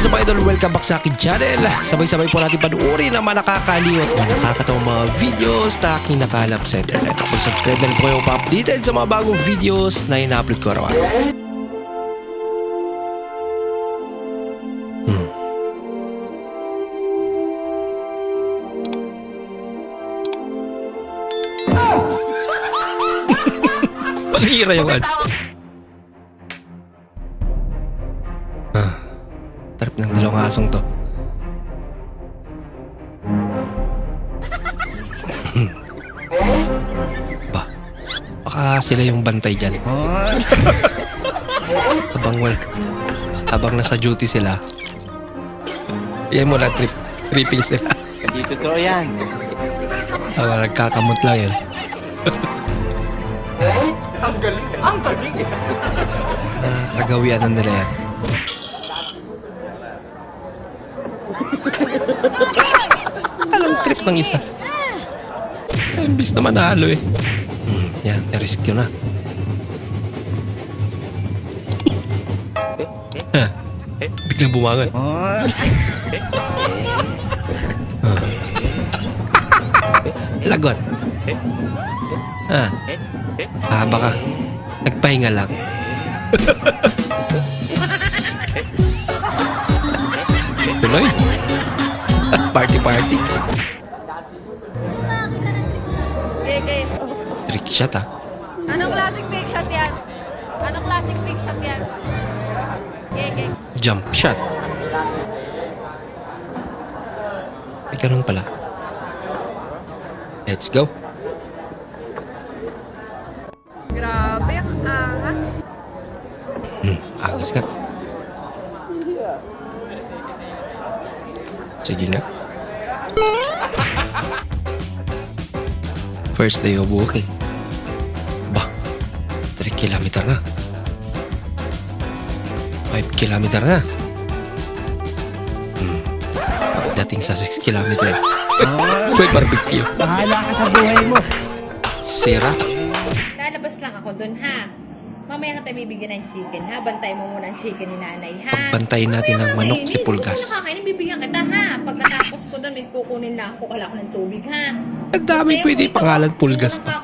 is up idol? Welcome back sa akin channel. Sabay-sabay po natin panuorin ang mga nakakaliw at mga nakakatawang mga videos na aking nakalap sa internet. Kung subscribe na rin po kayo pa-updated sa mga bagong videos na ina-upload ko araw-araw. Hmm. Palira yung ads. Tarap ng dalawang asong to. ba, baka sila yung bantay dyan. habang wal, habang nasa duty sila, yan mo na trip, tripping sila. Hindi totoo yan. Habang nagkakamot lang yun. Ang galing. Ang galing. Ah, kagawian ng nila yan. Trip ng isa? Imbis na manalo eh. Hmm, yan, na-rescue na. Ha, biglang bumangon. Ah. Lagot. Ha, ah, baka nagpahinga lang. Tuloy. party party. Shot ah. Anong classic trick shot yan? Anong classic trick shot yan? Okay. Jump shot. Ay, ganun pala. Let's go. Grabe, ang angas. Hmm, angas nga. Sige nga. First day of walking. Ba, 3 kilometer na. 5 kilometer na. Hmm. Pagdating sa 6 kilometer. May barbecue. Bahala ka sa buhay mo. Sira. Lalabas lang ako dun, ha? Mamaya ka tayo bibigyan ng chicken, ha? Bantay mo muna ang chicken ni nanay, ha? Bantayin natin ng manok si Pulgas. Kung nakakainin, bibigyan kita, ha? Pagkatapos ko dun, may kukunin na ako. Kala ko ng tubig, ha? Ang dami pwede pangalan Pulgas pa.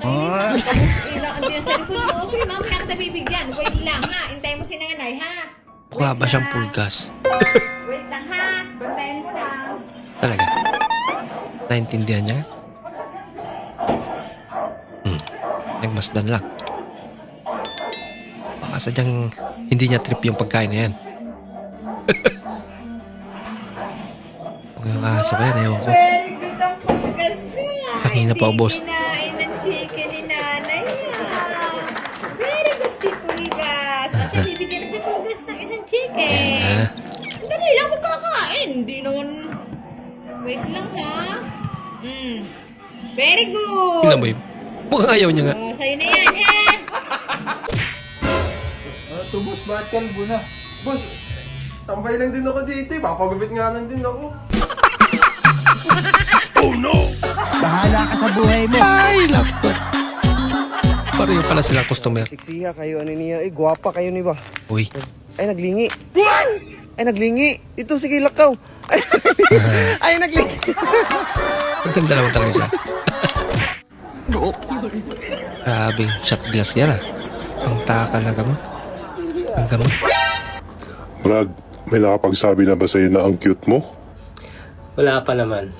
ilang ang din sa likod mo. Sige, mamaya kita bibigyan. Wait lang, ha? Hintay mo si nanay, ha? Mukha ba siyang lang. Pulgas? Wait lang, ha? Bantayan mo lang. Talaga. Naintindihan niya? Hmm. Nagmasdan lang. Baka sadyang hindi niya trip yung pagkain na yan. Huwag yung aso ko yan, ewan ko. Kanina pa, Pulgas. At bibigyan na. Ah, Dali lang magkakain. Hindi naman... Wait lang ha. Mm. Very good. tingnan mo yun. Mukhang ayaw niya nga. Oh, sa'yo na yan, ha? Ah, to boss, bakit kalbo na? Boss, tambay lang din ako dito eh. Papagupit nga lang din ako. Bahala ka sa buhay mo. Ay, lako. Pareho pala silang customer. Siksiha kayo, ano niya. Eh, gwapa kayo ni ba? Uy, Ay, naglingi. Ay, naglingi. Ito, sige, lakaw. Ay, ay naglingi. ang ganda naman talaga siya. Grabe, shot glass yan ah. Pangtaka na gamot. Ang gamot. Brad, may nakapagsabi na ba sa'yo na ang cute mo? Wala pa naman.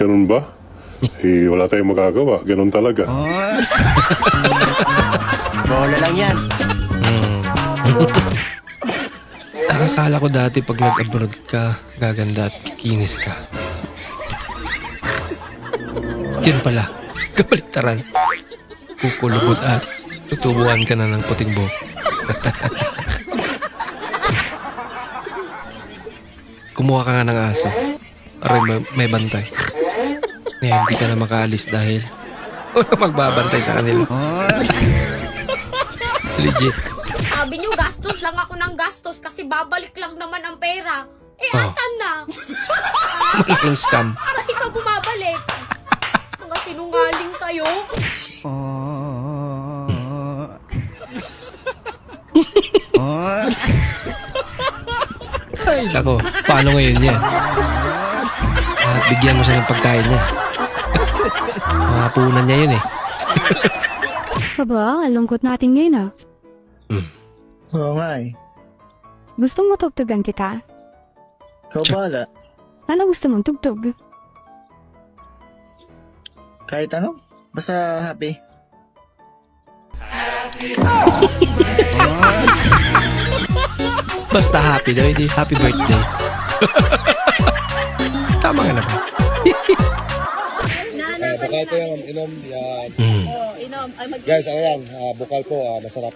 Ganun ba? Eh, wala tayong magagawa. Ganun talaga. Bola lang yan. Nakakala ko dati pag nag-abroad ka, gaganda at kikinis ka. Yun pala, kabaliktaran. Kukulubot at tutubuan ka na ng puting buhok. Kumuha ka nga ng aso. Aray, may, may bantay. Ngayon, hindi ka na makaalis dahil wala magbabantay sa kanila. Legit. Sabi niyo, gastos lang ako ng gastos kasi babalik lang naman ang pera. Eh, Oh. asan na? Malaking scam. Ba't ikaw bumabalik? Mga sinungaling kayo? Ay, nako. Paano ngayon yan? At bigyan mo siya ng pagkain niya. Mga punan niya yun eh. Aba, ang lungkot natin ngayon ah. Oo nga eh. Gusto mo tugtugan kita? Ikaw bahala. Ano gusto mong tugtog? Kahit ano. Basta happy. Basta happy daw, hindi happy birthday. Tama nga naman. Bukal po yung inom. Mm, Oh, inom. Ay, mag- Guys, ano yan? Ah, bukal po, ah, masarap.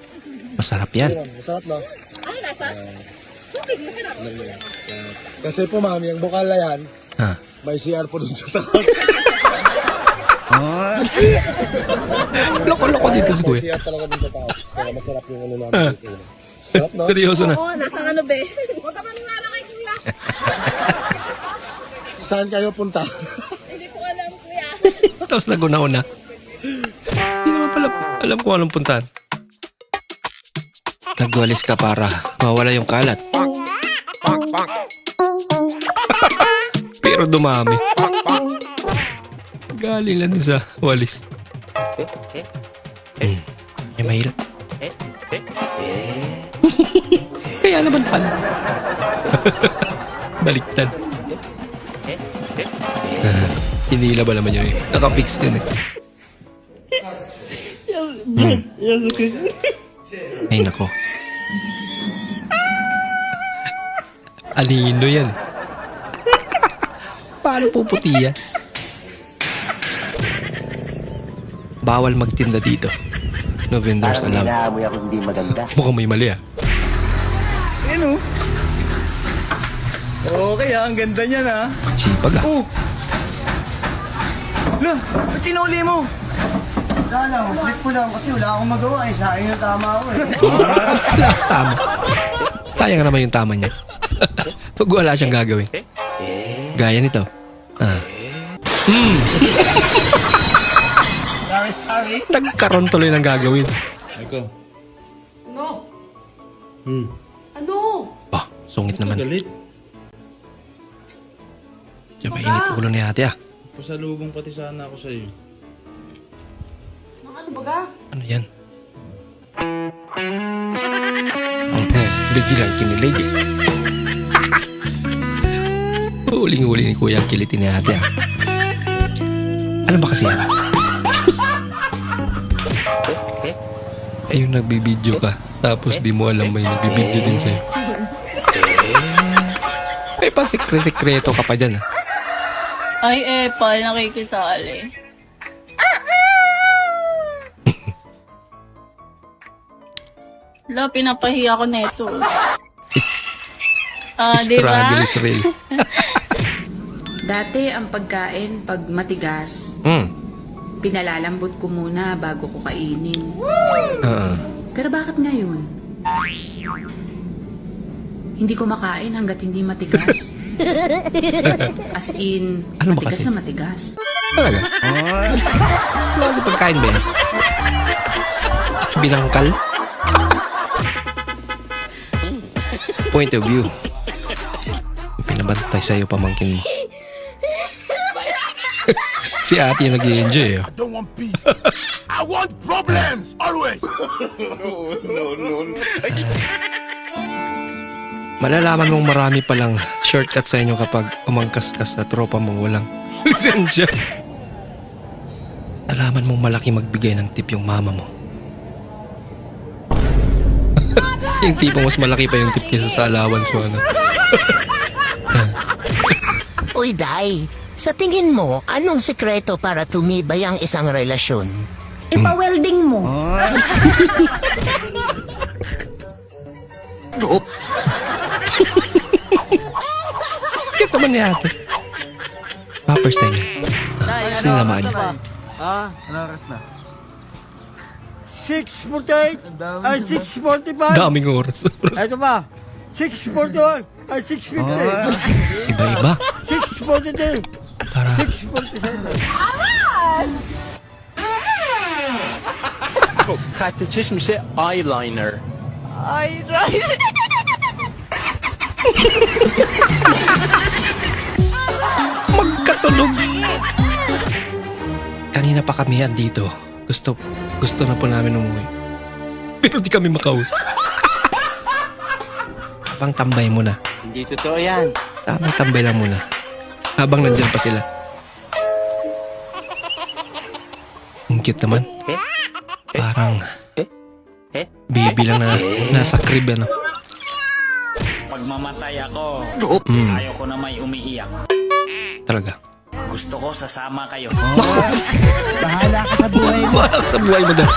masarap yan. Masarap na. Ano nasa? Tubig, masarap. Kasi po mami, yung bukal na yan, Ha. may CR po dun sa taas. Loko-loko dito May Kuya. CR talaga dun sa taas. Kaya masarap yung ano namin dito. Seryoso na. Oo, nasa ano be? Huwag ka maniwala kay kuya. Saan kayo punta? Hindi ko alam, kuya. Tapos naguna-una. Hindi naman pala alam kung anong puntahan. Nagwalis ka para mawala yung kalat. Pero dumami. Galing lang din sa walis. Hmm. May mahirap. Kaya naman pala. Baliktad. Hinila ba naman yun? eh? Nakafix yun eh. Hmm. Ay nako. Alino yan. Paano puputi yan? Bawal magtinda dito. No vendors Parang allowed. inaamoy ako hindi maganda. Mukhang may mali ah. Ano? Okay ah, ang ganda niyan ah. Sipag ah. Oh! Lah, ba't sinuli mo? Wala lang. Flip ko lang kasi wala akong magawa eh. Sa akin yung tama ako eh. Last tama. Sayang naman yung tama niya. Pag wala siyang gagawin. Gaya nito. Ah. Hmm. sorry, sorry. Nagkaroon tuloy ng gagawin. Ano? Hmm. Ano? Bah, sungit naman. Diyan mainit ulo ni ate ah. Pasalubong pati sana ako sa'yo. Mga ano baga? Ano yan? Biglang kinilig. Huling-huli ni kuya ang kilitin ni ate ah. Ano ba kasi yan? Yung nagbibideo ka, tapos di mo alam may nagbibideo din sa'yo. May pa sikre-sikreto ka pa dyan ah. Ay, Epal, nakikisali. La, pinapahiya ko neto. Ah, di ba? Struggle is real. Dati ang pagkain pag matigas, Hmm. Pinalalambot ko muna bago ko kainin. Ah. Pero bakit ngayon? Hindi ko makain hanggat hindi matigas. As in, Ano ba matigas kasi? na matigas. Talaga? Bago pagkain ba yan? Binangkal? Point of view. Pinabantay sa'yo pamangkin mo. Si ate yung nag enjoy eh. don't want peace. I want problems, always. Malalaman mong marami palang shortcut sa inyo kapag umangkas ka sa tropa mong walang lisensya. Nalaman mong malaki magbigay ng tip yung mama mo. yung tipo mas malaki pa yung tip kaysa sa allowance mo. Ano? Uy, Day. Sa tingin mo, anong sekreto para tumibay ang isang relasyon? Ipa-welding mo. Cute naman ni ate. Ah, first time. Ah, sinamahan niya. Ah, ano oras na? 6.48 ay 6.45 Daming oras. Ito pa 6.41 ay 6.50 Iba-iba. 6.43 Para 6.47 Kaçış bir şey eyeliner. Right. Magkatulog. Kanina pa kami yan dito. Gusto, gusto na po namin umuwi. Pero di kami makauwi. Habang tambay muna. Hindi totoo yan. Tamang tambay lang muna. Habang nandyan pa sila. Cute naman. Parang baby lang na nasa crib ano. Pag mamatay ako, Mm, ayaw ko na may umiiyak. talaga. Gusto ko sasama kayo. Bahala ka sa buhay mo. Wala sa buhay mo daw.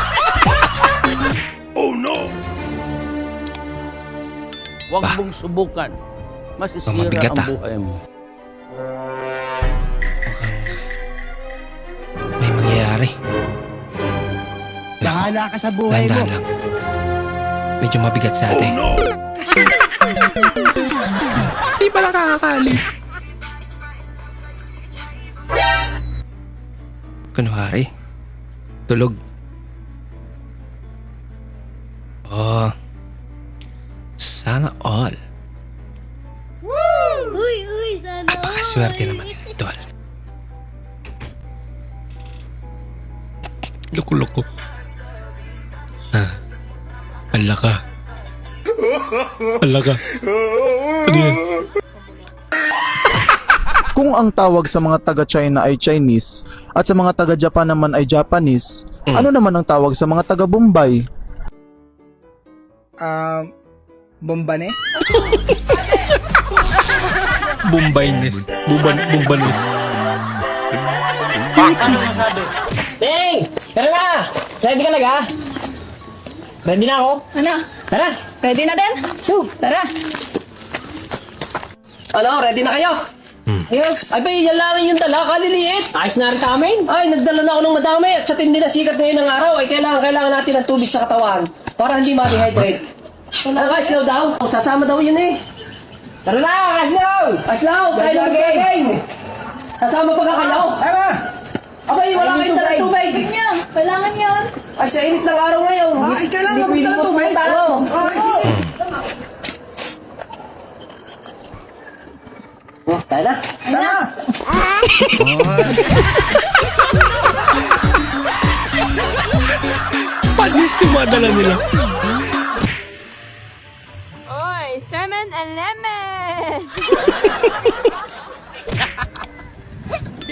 Huwag Bah. mong subukan. Masisira ang ah. buhay mo. Bahala ka sa buhay mo. Dahan-dahan lang. Medyo mabigat sa atin. Di pa nakakaalis. Kunwari, tulog. Oh, sana all. Uy, uy, sana. Napakaswerte naman yun, idol. Loko-loko. Ah, ala ka. Ala ka. Ano yan? Kung ang tawag sa mga taga-China ay Chinese at sa mga taga-Japan naman ay Japanese, Mm. ano naman ang tawag sa mga taga-Bombay? Um, Bombanes? Bumbaynes. Bumban, bumbanes. Ting! Tara na! Ready ka na ga? Ready na ako? Ano? Tara! Ready na din? Tara. Ano? Ready na kayo? Yes. Ay ba, lang yung dala, kaliliit. Ayos na rin kami. Ay, nagdala na ako ng madami at sa tindi na sikat ngayon ng araw ay kailangan, kailangan natin ng tubig sa katawan para hindi ma-dehydrate. Ano ka, Slow daw? Sasama daw yun eh. Tara na, Kaslaw! Kaslaw, tayo na mag-again. Kasama pa ka kayo? Tara! Abay, wala kayong dalang tubig. Yan. Kailangan yan. Ay, sa init ng araw ngayon. Ay, kailangan mo dalang tubig. Oo. Oh, tayo na. Ano? Panis yung mga dala nila. Oy, salmon and lemon.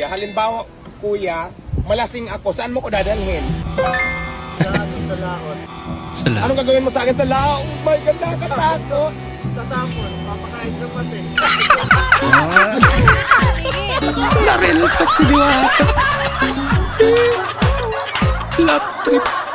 Halimbawa, kuya, malasing ako, saan mo ko dadalhin? Sala. Anong gagawin mo sa akin sa lao? Oh my God, nakakatakot! Tatapon, papakain sa pati. Narel, si Diwata. Lap trip.